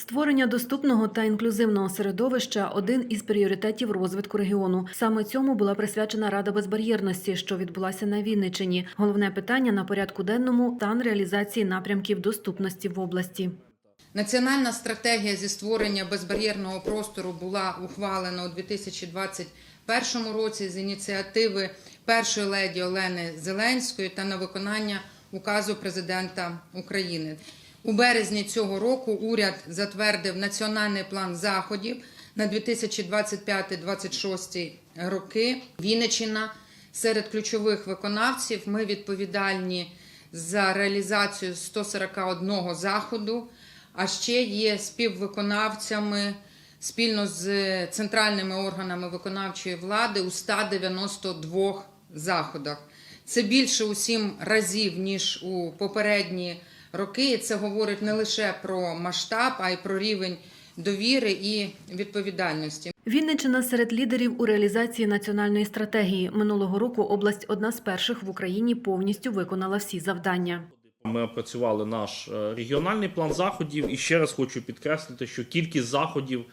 Створення доступного та інклюзивного середовища один із пріоритетів розвитку регіону. Саме цьому була присвячена Рада безбар'єрності, що відбулася на Вінниччині. Головне питання на порядку денному стан реалізації напрямків доступності в області. Національна стратегія зі створення безбар'єрного простору була ухвалена у 2021 році з ініціативи першої леді Олени Зеленської та на виконання указу президента України. У березні цього року уряд затвердив національний план заходів на 2025-2026 роки. Вінниччина серед ключових виконавців. Ми відповідальні за реалізацію 141 заходу, а ще є співвиконавцями спільно з центральними органами виконавчої влади у 192 заходах. Це більше у сім разів ніж у попередні роки. І це говорить не лише про масштаб, а й про рівень довіри і відповідальності. Вінниччина серед лідерів у реалізації національної стратегії. Минулого року область одна з перших в Україні повністю виконала всі завдання. Ми опрацювали наш е, регіональний план заходів, і ще раз хочу підкреслити, що кількість заходів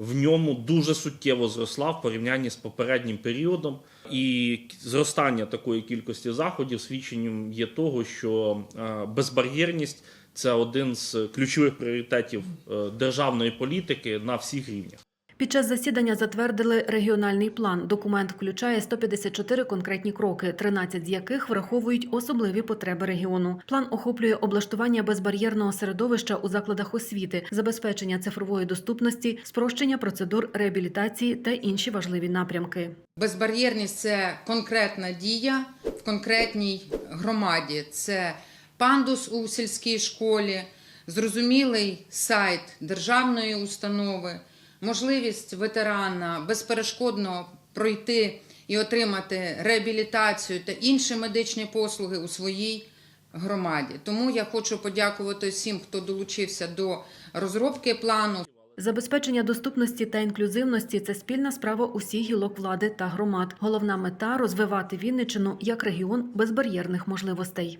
в ньому дуже суттєво зросла в порівнянні з попереднім періодом. І зростання такої кількості заходів свідченням є того, що е, безбар'єрність це один з ключових пріоритетів е, державної політики на всіх рівнях. Під час засідання затвердили регіональний план. Документ включає 154 конкретні кроки, 13 з яких враховують особливі потреби регіону. План охоплює облаштування безбар'єрного середовища у закладах освіти, забезпечення цифрової доступності, спрощення процедур реабілітації та інші важливі напрямки. Безбар'єрність це конкретна дія в конкретній громаді. Це пандус у сільській школі, зрозумілий сайт державної установи, можливість ветерана безперешкодно пройти і отримати реабілітацію та інші медичні послуги у своїй громаді. Тому я хочу подякувати всім, хто долучився до розробки плану. Забезпечення доступності та інклюзивності це спільна справа усіх гілок влади та громад. Головна мета розвивати Вінниччину як регіон безбар'єрних можливостей.